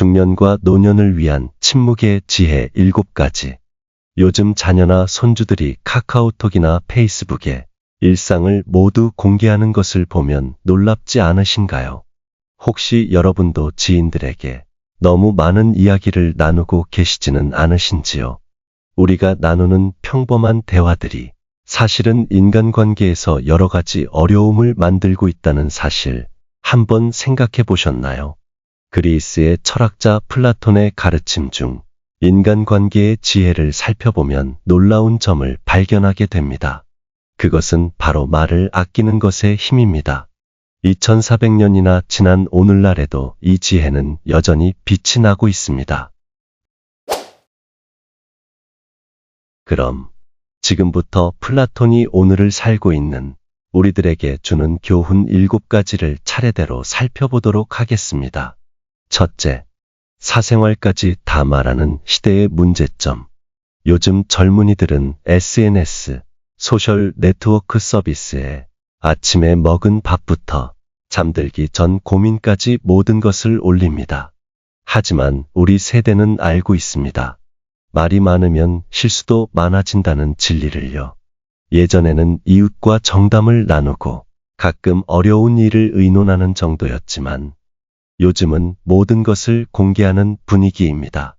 중년과 노년을 위한 침묵의 지혜 7가지. 요즘 자녀나 손주들이 카카오톡이나 페이스북에 일상을 모두 공개하는 것을 보면 놀랍지 않으신가요? 혹시 여러분도 지인들에게 너무 많은 이야기를 나누고 계시지는 않으신지요? 우리가 나누는 평범한 대화들이 사실은 인간관계에서 여러 가지 어려움을 만들고 있다는 사실 한번 생각해 보셨나요? 그리스의 철학자 플라톤의 가르침 중 인간관계의 지혜를 살펴보면 놀라운 점을 발견하게 됩니다. 그것은 바로 말을 아끼는 것의 힘입니다. 2400년이나 지난 오늘날에도 이 지혜는 여전히 빛이 나고 있습니다. 그럼 지금부터 플라톤이 오늘을 살고 있는 우리들에게 주는 교훈 7가지를 차례대로 살펴보도록 하겠습니다. 첫째, 사생활까지 다 말하는 시대의 문제점. 요즘 젊은이들은 SNS, 소셜 네트워크 서비스에 아침에 먹은 밥부터 잠들기 전 고민까지 모든 것을 올립니다. 하지만 우리 세대는 알고 있습니다. 말이 많으면 실수도 많아진다는 진리를요. 예전에는 이웃과 정담을 나누고 가끔 어려운 일을 의논하는 정도였지만 요즘은 모든 것을 공개하는 분위기입니다.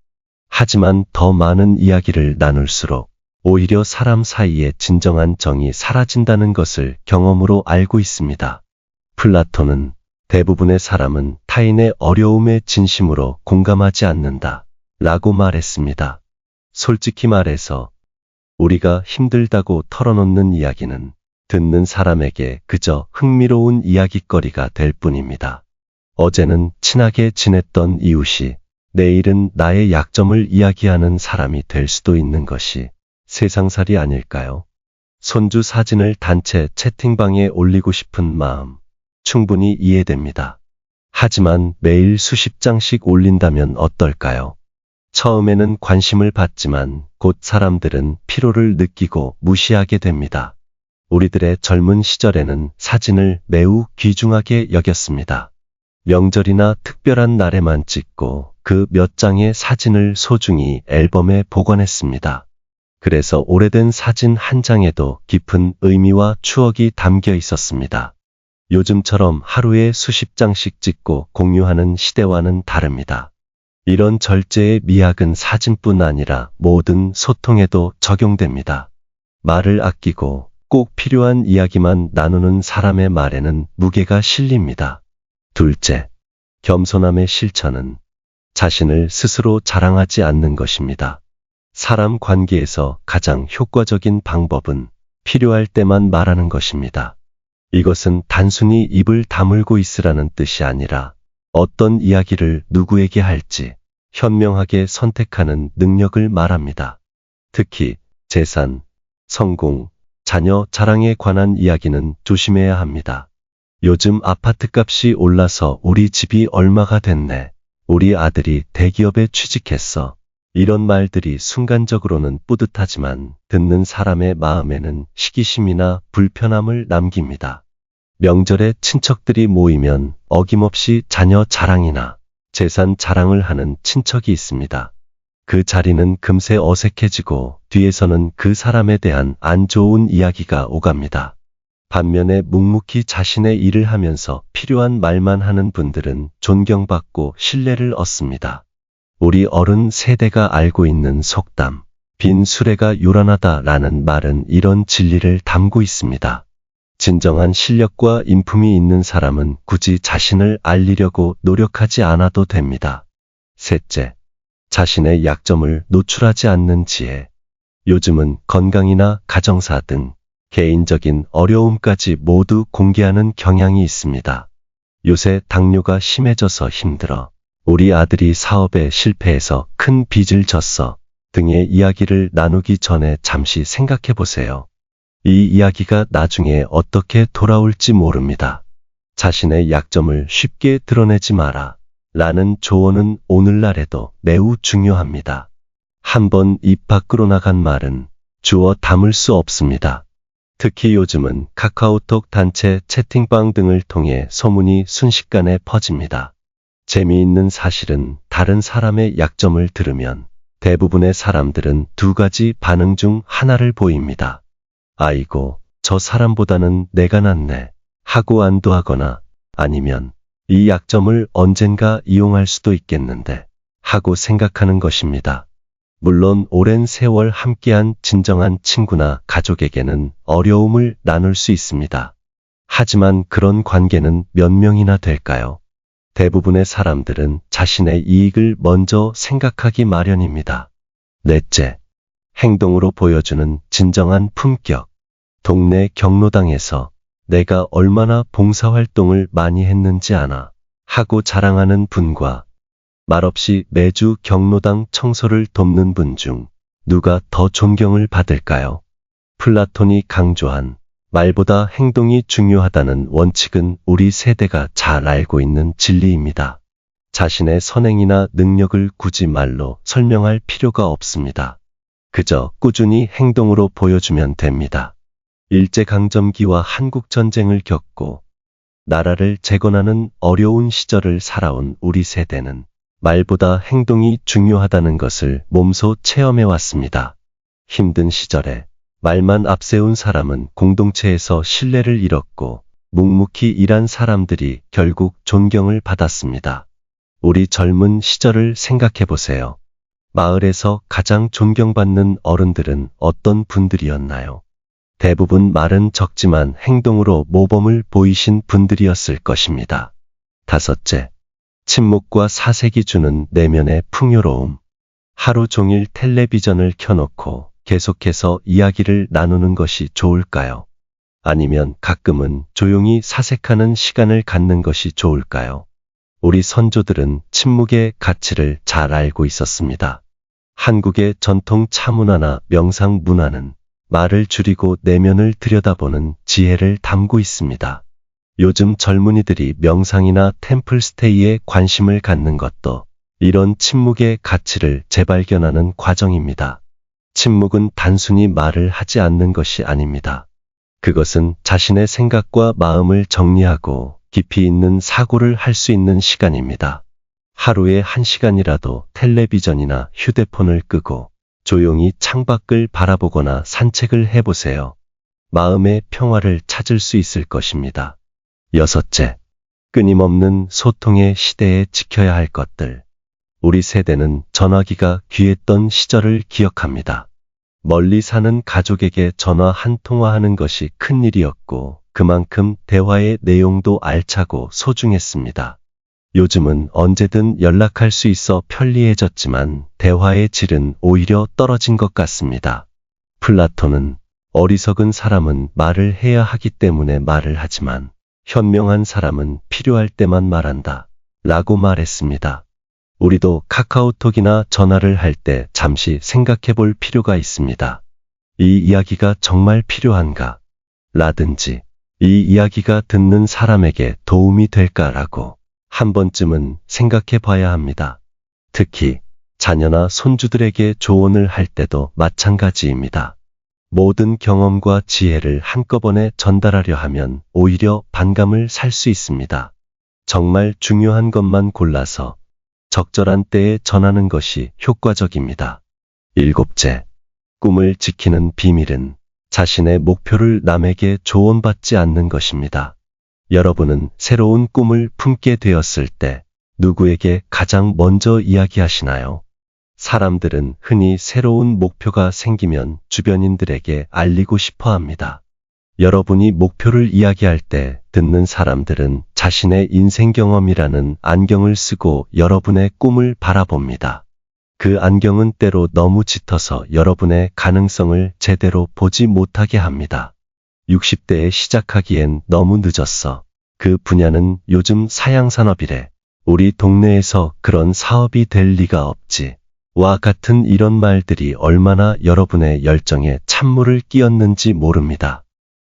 하지만 더 많은 이야기를 나눌수록 오히려 사람 사이의 진정한 정이 사라진다는 것을 경험으로 알고 있습니다. 플라톤은 대부분의 사람은 타인의 어려움에 진심으로 공감하지 않는다. 라고 말했습니다. 솔직히 말해서 우리가 힘들다고 털어놓는 이야기는 듣는 사람에게 그저 흥미로운 이야기거리가 될 뿐입니다. 어제는 친하게 지냈던 이웃이 내일은 나의 약점을 이야기하는 사람이 될 수도 있는 것이 세상살이 아닐까요? 손주 사진을 단체 채팅방에 올리고 싶은 마음 충분히 이해됩니다. 하지만 매일 수십 장씩 올린다면 어떨까요? 처음에는 관심을 받지만 곧 사람들은 피로를 느끼고 무시하게 됩니다. 우리들의 젊은 시절에는 사진을 매우 귀중하게 여겼습니다. 명절이나 특별한 날에만 찍고 그 몇 장의 사진을 소중히 앨범에 보관했습니다. 그래서 오래된 사진 한 장에도 깊은 의미와 추억이 담겨 있었습니다. 요즘처럼 하루에 수십 장씩 찍고 공유하는 시대와는 다릅니다. 이런 절제의 미학은 사진뿐 아니라 모든 소통에도 적용됩니다. 말을 아끼고 꼭 필요한 이야기만 나누는 사람의 말에는 무게가 실립니다. 둘째, 겸손함의 실천은 자신을 스스로 자랑하지 않는 것입니다. 사람 관계에서 가장 효과적인 방법은 필요할 때만 말하는 것입니다. 이것은 단순히 입을 다물고 있으라는 뜻이 아니라 어떤 이야기를 누구에게 할지 현명하게 선택하는 능력을 말합니다. 특히 재산, 성공, 자녀 자랑에 관한 이야기는 조심해야 합니다. 요즘 아파트 값이 올라서 우리 집이 얼마가 됐네. 우리 아들이 대기업에 취직했어. 이런 말들이 순간적으로는 뿌듯하지만 듣는 사람의 마음에는 시기심이나 불편함을 남깁니다. 명절에 친척들이 모이면 어김없이 자녀 자랑이나 재산 자랑을 하는 친척이 있습니다. 그 자리는 금세 어색해지고 뒤에서는 그 사람에 대한 안 좋은 이야기가 오갑니다. 반면에 묵묵히 자신의 일을 하면서 필요한 말만 하는 분들은 존경받고 신뢰를 얻습니다. 우리 어른 세대가 알고 있는 속담, 빈 수레가 요란하다 라는 말은 이런 진리를 담고 있습니다. 진정한 실력과 인품이 있는 사람은 굳이 자신을 알리려고 노력하지 않아도 됩니다. 셋째, 자신의 약점을 노출하지 않는 지혜. 요즘은 건강이나 가정사 등 개인적인 어려움까지 모두 공개하는 경향이 있습니다. 요새 당뇨가 심해져서 힘들어. 우리 아들이 사업에 실패해서 큰 빚을 졌어. 등의 이야기를 나누기 전에 잠시 생각해 보세요. 이 이야기가 나중에 어떻게 돌아올지 모릅니다. 자신의 약점을 쉽게 드러내지 마라. 라는 조언은 오늘날에도 매우 중요합니다. 한번 입 밖으로 나간 말은 주워 담을 수 없습니다. 특히 요즘은 카카오톡 단체 채팅방 등을 통해 소문이 순식간에 퍼집니다. 재미있는 사실은 다른 사람의 약점을 들으면 대부분의 사람들은 두 가지 반응 중 하나를 보입니다. 아이고, 저 사람보다는 내가 낫네. 하고 안도하거나 아니면 이 약점을 언젠가 이용할 수도 있겠는데 하고 생각하는 것입니다. 물론 오랜 세월 함께한 진정한 친구나 가족에게는 어려움을 나눌 수 있습니다. 하지만 그런 관계는 몇 명이나 될까요? 대부분의 사람들은 자신의 이익을 먼저 생각하기 마련입니다. 넷째, 행동으로 보여주는 진정한 품격. 동네 경로당에서 내가 얼마나 봉사활동을 많이 했는지 아나 하고 자랑하는 분과 말없이 매주 경로당 청소를 돕는 분 중 누가 더 존경을 받을까요? 플라톤이 강조한 말보다 행동이 중요하다는 원칙은 우리 세대가 잘 알고 있는 진리입니다. 자신의 선행이나 능력을 굳이 말로 설명할 필요가 없습니다. 그저 꾸준히 행동으로 보여주면 됩니다. 일제강점기와 한국전쟁을 겪고 나라를 재건하는 어려운 시절을 살아온 우리 세대는 말보다 행동이 중요하다는 것을 몸소 체험해 왔습니다. 힘든 시절에 말만 앞세운 사람은 공동체에서 신뢰를 잃었고 묵묵히 일한 사람들이 결국 존경을 받았습니다. 우리 젊은 시절을 생각해 보세요. 마을에서 가장 존경받는 어른들은 어떤 분들이었나요? 대부분 말은 적지만 행동으로 모범을 보이신 분들이었을 것입니다. 다섯째, 침묵과 사색이 주는 내면의 풍요로움. 하루 종일 텔레비전을 켜놓고 계속해서 이야기를 나누는 것이 좋을까요? 아니면 가끔은 조용히 사색하는 시간을 갖는 것이 좋을까요? 우리 선조들은 침묵의 가치를 잘 알고 있었습니다. 한국의 전통 차문화나 명상 문화는 말을 줄이고 내면을 들여다보는 지혜를 담고 있습니다. 요즘 젊은이들이 명상이나 템플스테이에 관심을 갖는 것도 이런 침묵의 가치를 재발견하는 과정입니다. 침묵은 단순히 말을 하지 않는 것이 아닙니다. 그것은 자신의 생각과 마음을 정리하고 깊이 있는 사고를 할 수 있는 시간입니다. 하루에 한 시간이라도 텔레비전이나 휴대폰을 끄고 조용히 창밖을 바라보거나 산책을 해보세요. 마음의 평화를 찾을 수 있을 것입니다. 여섯째, 끊임없는 소통의 시대에 지켜야 할 것들. 우리 세대는 전화기가 귀했던 시절을 기억합니다. 멀리 사는 가족에게 전화 한 통화하는 것이 큰 일이었고, 그만큼 대화의 내용도 알차고 소중했습니다. 요즘은 언제든 연락할 수 있어 편리해졌지만 대화의 질은 오히려 떨어진 것 같습니다. 플라톤은 어리석은 사람은 말을 해야 하기 때문에 말을 하지만 현명한 사람은 필요할 때만 말한다. 라고 말했습니다. 우리도 카카오톡이나 전화를 할 때 잠시 생각해 볼 필요가 있습니다. 이 이야기가 정말 필요한가? 라든지 이 이야기가 듣는 사람에게 도움이 될까라고 한 번쯤은 생각해 봐야 합니다. 특히 자녀나 손주들에게 조언을 할 때도 마찬가지입니다. 모든 경험과 지혜를 한꺼번에 전달하려 하면 오히려 반감을 살 수 있습니다. 정말 중요한 것만 골라서 적절한 때에 전하는 것이 효과적입니다. 일곱째, 꿈을 지키는 비밀은 자신의 목표를 남에게 조언받지 않는 것입니다. 여러분은 새로운 꿈을 품게 되었을 때 누구에게 가장 먼저 이야기하시나요? 사람들은 흔히 새로운 목표가 생기면 주변인들에게 알리고 싶어 합니다. 여러분이 목표를 이야기할 때 듣는 사람들은 자신의 인생 경험이라는 안경을 쓰고 여러분의 꿈을 바라봅니다. 그 안경은 때로 너무 짙어서 여러분의 가능성을 제대로 보지 못하게 합니다. 60대에 시작하기엔 너무 늦었어. 그 분야는 요즘 사양산업이래. 우리 동네에서 그런 사업이 될 리가 없지. 와 같은 이런 말들이 얼마나 여러분의 열정에 찬물을 끼얹는지 모릅니다.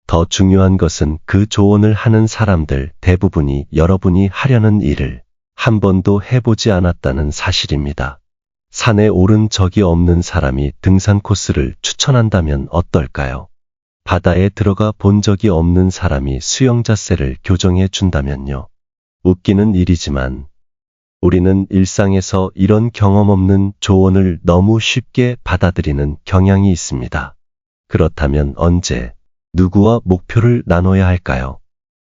더 중요한 것은 그 조언을 하는 사람들 대부분이 여러분이 하려는 일을 한 번도 해보지 않았다는 사실입니다. 산에 오른 적이 없는 사람이 등산 코스를 추천한다면 어떨까요? 바다에 들어가 본 적이 없는 사람이 수영 자세를 교정해 준다면요. 웃기는 일이지만 우리는 일상에서 이런 경험 없는 조언을 너무 쉽게 받아들이는 경향이 있습니다. 그렇다면 언제, 누구와 목표를 나눠야 할까요?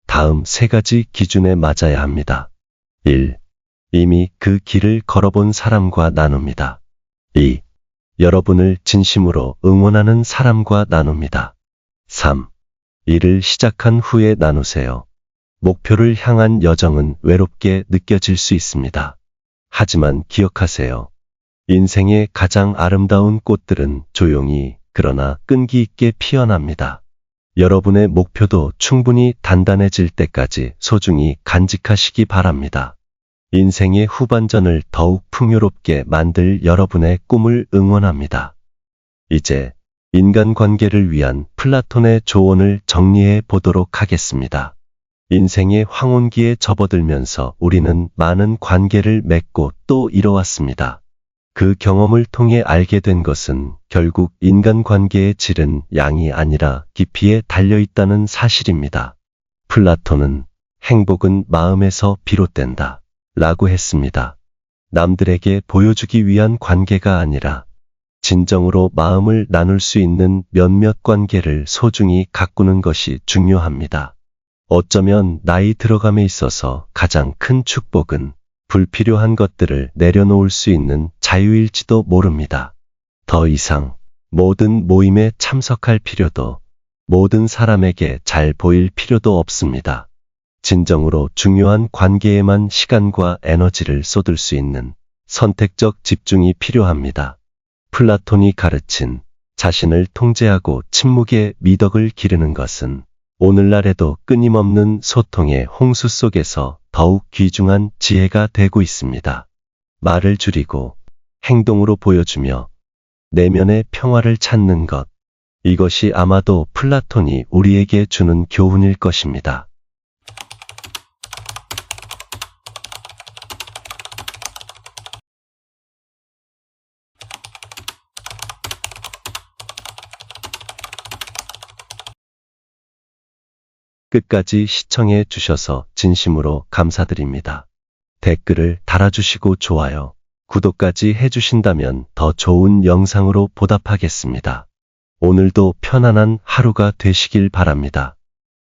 다음 세 가지 기준에 맞아야 합니다. 1. 이미 그 길을 걸어본 사람과 나눕니다. 2. 여러분을 진심으로 응원하는 사람과 나눕니다. 3. 일을 시작한 후에 나누세요. 목표를 향한 여정은 외롭게 느껴질 수 있습니다. 하지만 기억하세요. 인생의 가장 아름다운 꽃들은 조용히 그러나 끈기 있게 피어납니다. 여러분의 목표도 충분히 단단해질 때까지 소중히 간직하시기 바랍니다. 인생의 후반전을 더욱 풍요롭게 만들 여러분의 꿈을 응원합니다. 이제 인간관계를 위한 플라톤의 조언을 정리해 보도록 하겠습니다. 인생의 황혼기에 접어들면서 우리는 많은 관계를 맺고 또 이뤄왔습니다. 그 경험을 통해 알게 된 것은 결국 인간관계의 질은 양이 아니라 깊이에 달려있다는 사실입니다. 플라톤은 행복은 마음에서 비롯된다. 라고 했습니다. 남들에게 보여주기 위한 관계가 아니라 진정으로 마음을 나눌 수 있는 몇몇 관계를 소중히 가꾸는 것이 중요합니다. 어쩌면 나이 들어감에 있어서 가장 큰 축복은 불필요한 것들을 내려놓을 수 있는 자유일지도 모릅니다. 더 이상 모든 모임에 참석할 필요도 모든 사람에게 잘 보일 필요도 없습니다. 진정으로 중요한 관계에만 시간과 에너지를 쏟을 수 있는 선택적 집중이 필요합니다. 플라톤이 가르친 자신을 통제하고 침묵의 미덕을 기르는 것은 오늘날에도 끊임없는 소통의 홍수 속에서 더욱 귀중한 지혜가 되고 있습니다. 말을 줄이고 행동으로 보여주며 내면의 평화를 찾는 것. 이것이 아마도 플라톤이 우리에게 주는 교훈일 것입니다. 끝까지 시청해 주셔서 진심으로 감사드립니다. 댓글을 달아주시고 좋아요, 구독까지 해주신다면 더 좋은 영상으로 보답하겠습니다. 오늘도 편안한 하루가 되시길 바랍니다.